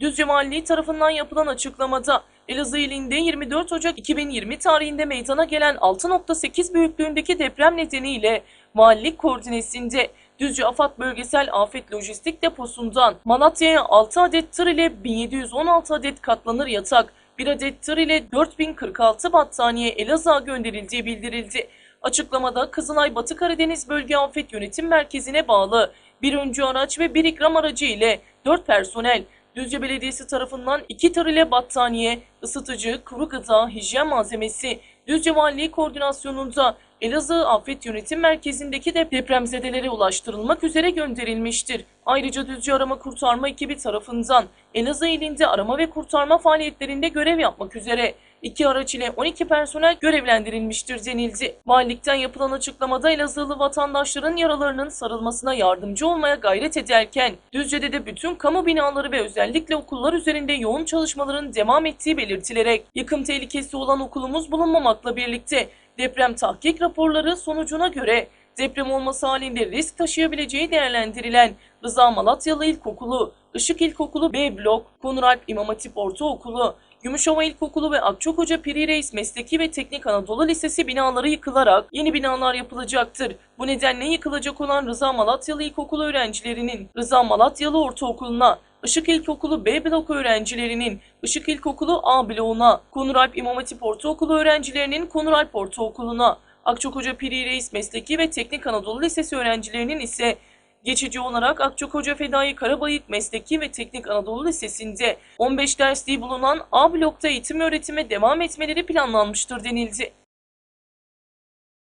Düzce Valiliği tarafından yapılan açıklamada Elazığ ilinde 24 Ocak 2020 tarihinde meydana gelen 6.8 büyüklüğündeki deprem nedeniyle valilik koordinesinde Düzce Afat Bölgesel Afet Lojistik Deposu'ndan Malatya'ya 6 adet tır ile 1716 adet katlanır yatak, 1 adet tır ile 4046 battaniye Elazığ'a gönderildiği bildirildi. Açıklamada Kızılay Batı Karadeniz Bölge Afet Yönetim Merkezi'ne bağlı bir öncü araç ve bir ikram aracı ile 4 personel Düzce Belediyesi tarafından 2 tır ile battaniye, ısıtıcı, kuru gıda, hijyen malzemesi, Düzce Valiliği koordinasyonunda Elazığ Afet Yönetim Merkezi'ndeki de depremzedelere ulaştırılmak üzere gönderilmiştir. Ayrıca Düzce Arama Kurtarma ekibi tarafından Elazığ ilinde arama ve kurtarma faaliyetlerinde görev yapmak üzere iki araç ile 12 personel görevlendirilmiştir denildi. Valilikten yapılan açıklamada Elazığlı vatandaşların yaralarının sarılmasına yardımcı olmaya gayret ederken Düzce'de de bütün kamu binaları ve özellikle okullar üzerinde yoğun çalışmaların devam ettiği belirtilerek yıkım tehlikesi olan okulumuz bulunmamakla birlikte deprem tahkik raporları sonucuna göre deprem olması halinde risk taşıyabileceği değerlendirilen Rıza Malatyalı İlkokulu, Işık İlkokulu B Blok, Konuralp İmam Hatip Ortaokulu, Gümüşova İlkokulu ve Akçakoca Piri Reis Mesleki ve Teknik Anadolu Lisesi binaları yıkılarak yeni binalar yapılacaktır. Bu nedenle yıkılacak olan Rıza Malatyalı İlkokulu öğrencilerinin Rıza Malatyalı Ortaokulu'na, Işık İlkokulu B blok öğrencilerinin Işık İlkokulu A bloğuna, Konuralp İmam Hatip Ortaokulu öğrencilerinin Konuralp Ortaokulu'na, Akçakoca Piri Reis Mesleki ve Teknik Anadolu Lisesi öğrencilerinin ise Geçici olarak Akçakoca Fedai Karabayık Mesleki ve Teknik Anadolu Lisesi'nde 15 dersliği bulunan A blokta eğitim öğretime devam etmeleri planlanmıştır denildi.